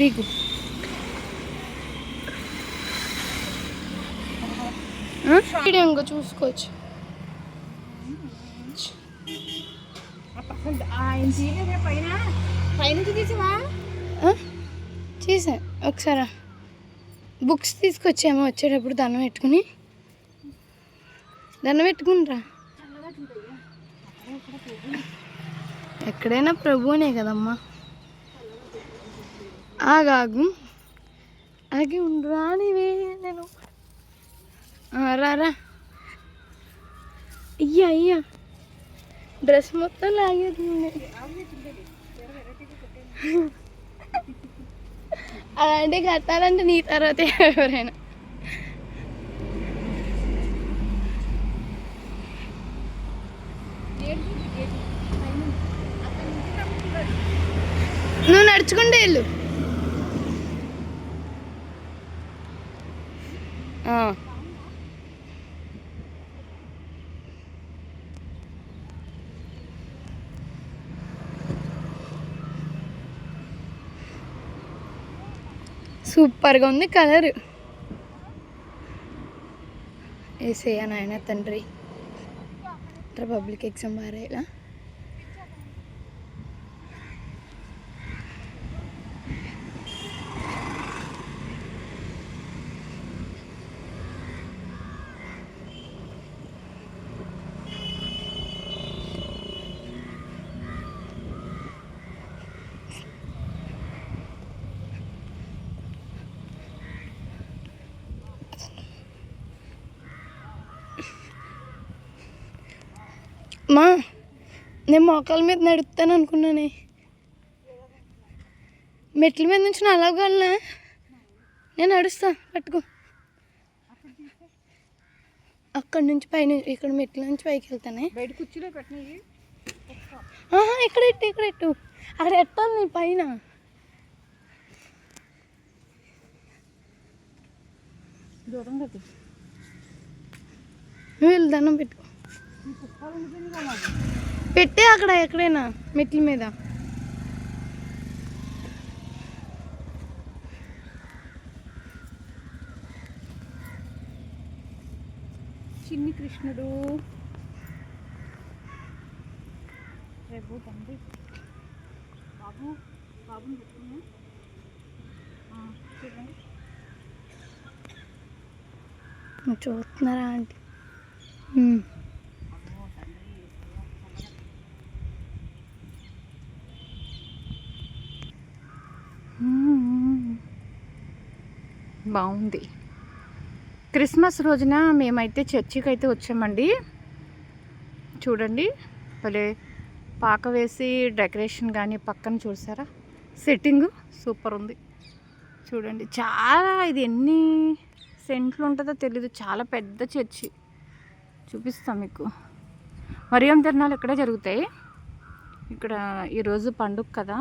నీకు వీడియో ఇంకో చూసుకోవచ్చు? చేసా ఒకసారి. బుక్స్ తీసుకొచ్చాము వచ్చేటప్పుడు దండం పెట్టుకుని. దండం పెట్టుకునిరా ఎక్కడైనా ప్రభువునే కదమ్మా. ఆగాగు. ఆగి ఉండరా నేను. ఆ, రా రా. అయ్యా అయ్యా డ్రెస్ మొత్తం లాగేది అలాంటి కట్టాలంటే నీ తర్వాత ఎవరైనా. నువ్వు నడుచుకుంటే వెళ్ళు ఆ. సూపర్గా ఉంది కలర్. ఏసేయా నాయన తండ్రి. రిపబ్లిక్ ఎగ్జామ్ బారేలా మా నేను మోకాల మీద నడుపుతాను అనుకున్నానే. మెట్ల మీద నుంచి నేను అలాగలనా నేను నడుస్తా పట్టుకో. అక్కడి నుంచి పైన ఇక్కడ మెట్ల నుంచి పైకి వెళ్తానే. బయట కుర్చీలో ఆహా ఇక్కడ ఎట్టు ఇక్కడ ఎట్టు? అక్కడ ఎట్టాలి నీ పైన? దూరంగా తీ. నువ్వు వెళ్ళి దండం పెట్టుకో. పెట్టే అక్కడ ఎక్కడైనా మెట్ల మీద. చిన్ని కృష్ణుడు. రేపు తండ్రి. బాబు బాబుని పెట్టుకున్నా చూడండి. చూస్తున్నారా ఆంటీ? బాగుంది. క్రిస్మస్ రోజున మేమైతే చర్చికి అయితే వచ్చామండి. చూడండి భలే పాక వేసి డెకరేషన్ కానీ పక్కన చూసారా? సెట్టింగ్ సూపర్ ఉంది. చూడండి చాలా ఇది ఎన్ని సెంట్లు ఉంటుందో తెలీదు. చాలా పెద్ద చర్చి. చూపిస్తాం మీకు. మరియం తిరణాలు ఇక్కడే జరుగుతాయి. ఇక్కడ ఈరోజు పండుగ కదా.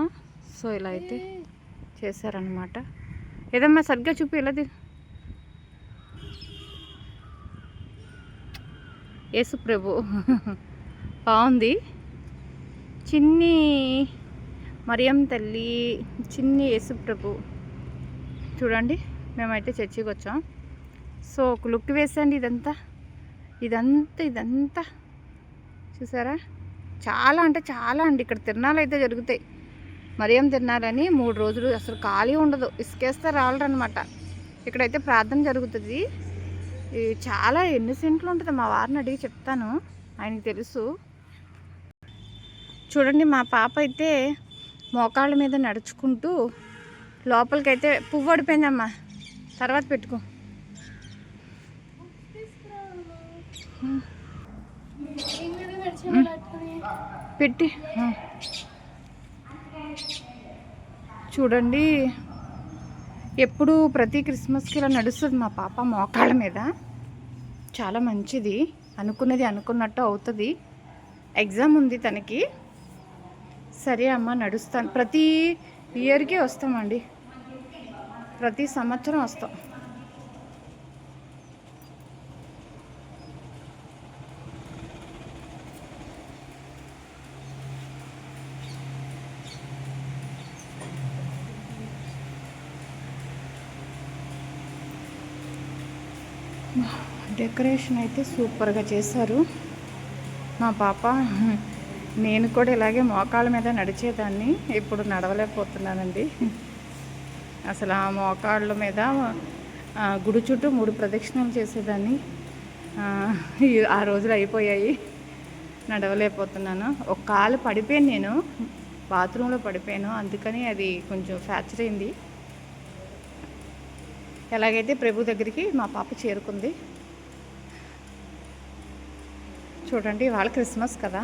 సో ఇలా అయితే చేశారనమాట ఏదమ్మా సరిగ్గా చూపి ఎలా యేసు ప్రభు. బాగుంది. చిన్ని మరియం తల్లి చిన్ని యేసు ప్రభు. చూడండి మేమైతే చర్చికి వచ్చాం. సో ఒక లుక్ వేసండి ఇదంతా. ఇదంతా ఇదంతా. చూసారా? చాలా అంటే చాలా అండి ఇక్కడ తిరణాలు అయితే జరుగుతాయి. మరియం తిన్నారని మూడు రోజులు అసలు ఖాళీ ఉండదు. ఇసుకేస్తే రాలరనమాట ఇక్కడైతే ప్రార్థన జరుగుతుంది. చాలా ఎన్ని సెంట్లు ఉంటుంది మా వారిని అడిగి చెప్తాను. ఆయనకి తెలుసు. చూడండి మా పాప అయితే మోకాళ్ళ మీద నడుచుకుంటూ లోపలికైతే పువ్వు పడిపోయిందమ్మా తర్వాత పెట్టుకో. పెట్టి. చూడండి. ఎప్పుడు ప్రతి క్రిస్మస్కి ఇలా నడుస్తుంది మా పాప మోకాళ్ళ మీద. చాలా మంచిది. అనుకున్నది అనుకున్నట్టు అవుతుంది. ఎగ్జామ్ ఉంది తనకి. సరే అమ్మ నడుస్తాను. ప్రతి ఇయర్కి వస్తామండి. ప్రతి సంవత్సరం వస్తాం. డెకరేషన్ అయితే సూపర్గా చేశారు. మా పాప నేను కూడా ఇలాగే మోకాళ్ళ మీద నడిచేదాన్ని ఇప్పుడు నడవలేకపోతున్నానండి. అసలు ఆ మోకాళ్ళ మీద గుడి చుట్టూ మూడు ప్రదక్షిణలు చేసేదాన్ని. ఆ, ఆ రోజులు అయిపోయాయి. నడవలేకపోతున్నాను. ఒక కాలు పడిపోయాను నేను. బాత్రూంలో పడిపోయాను. అందుకని అది కొంచెం ఫ్రాక్చర్ అయింది. ఎలాగైతే ప్రభు దగ్గరికి మా పాప చేరుకుంది చూడండి వాళ్ళ క్రిస్మస్ కదా.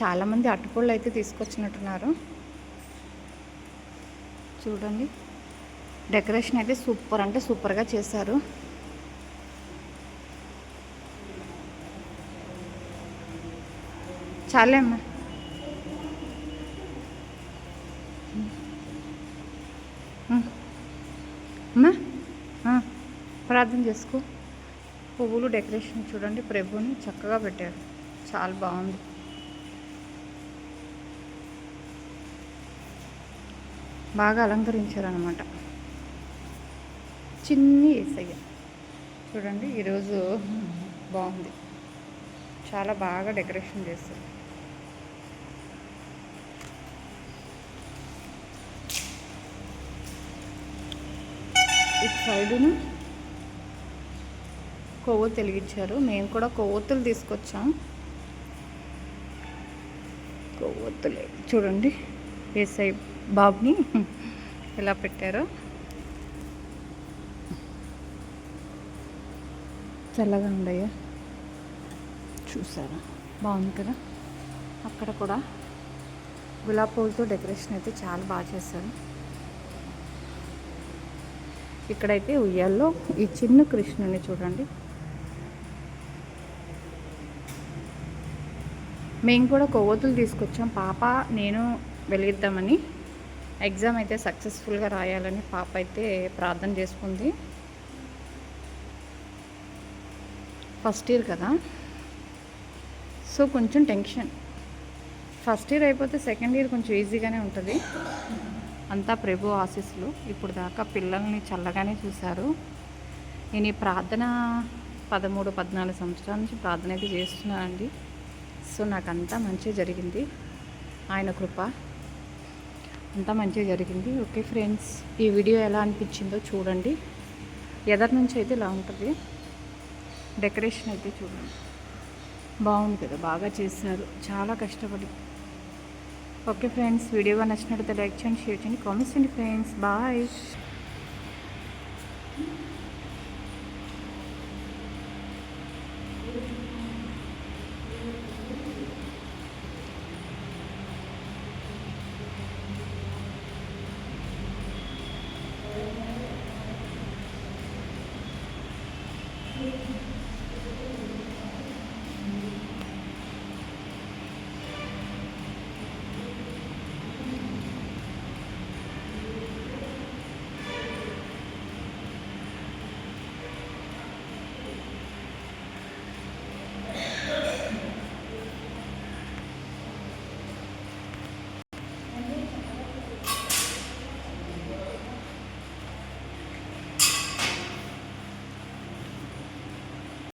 చాలామంది అటుకుళ్ళు అయితే తీసుకొచ్చినట్టున్నారు. చూడండి. డెకరేషన్ అయితే సూపర్ అంటే సూపర్గా చేశారు. చాలే అమ్మా. అమ్మా. ప్రార్థన చేసుకో. పువ్వులు డెకరేషన్ చూడండి ప్రభుని చక్కగా పెట్టారు. చాలా బాగుంది. బాగా అలంకరించారు అనమాట చిన్ని ఏసయ్య. చూడండి ఈరోజు బాగుంది. చాలా బాగా డెకరేషన్ చేస్తారు. ఇటు సైడును కొవ్వు వెలిగించారు మేము కూడా కొవ్వొత్తులు తీసుకొచ్చాం. కొవ్వొత్తులే చూడండి ఏసై బాబుని ఎలా పెట్టారో. చల్లగా ఉండయా చూసారా? బాగుంది కదా? అక్కడ కూడా గులాబీ పూలతో డెకరేషన్ అయితే చాలా బాగా చేశారు. ఇక్కడైతే ఉయ్యాల్లో ఈ చిన్న కృష్ణుని చూడండి. మేము కూడా కొవ్వొత్తులు తీసుకొచ్చాం. పాప నేను వెలిగిద్దామని. ఎగ్జామ్ అయితే సక్సెస్ఫుల్గా రాయాలని పాప అయితే ప్రార్థన చేసుకుంది. ఫస్ట్ ఇయర్ కదా. సో కొంచెం టెన్షన్. ఫస్ట్ ఇయర్ అయిపోతే సెకండ్ ఇయర్ కొంచెం ఈజీగానే ఉంటుంది. అంతా ప్రభు ఆశీస్సులు. ఇప్పుడు దాకా పిల్లల్ని చల్లగానే చూశారు. నేను ఈ ప్రార్థన పదమూడు పద్నాలుగు సంవత్సరాల నుంచి ప్రార్థన అయితే చేస్తున్నానండి. సో నాకు అంతా మంచిగా జరిగింది. ఆయన కృప. అంతా మంచిగా జరిగింది. ఓకే ఫ్రెండ్స్ ఈ వీడియో ఎలా అనిపించిందో చూడండి. ఎదరి నుంచి అయితే ఇలా ఉంటుంది. డెకరేషన్ అయితే చూడండి. బాగుంది కదా బాగా చేశారు. చాలా కష్టపడి. ఓకే ఫ్రెండ్స్ వీడియోగా నచ్చినట్లయితే లైక్ చేయండి షేర్ చేయండి కామెంట్స్ చేయండి ఫ్రెండ్స్. బాయ్.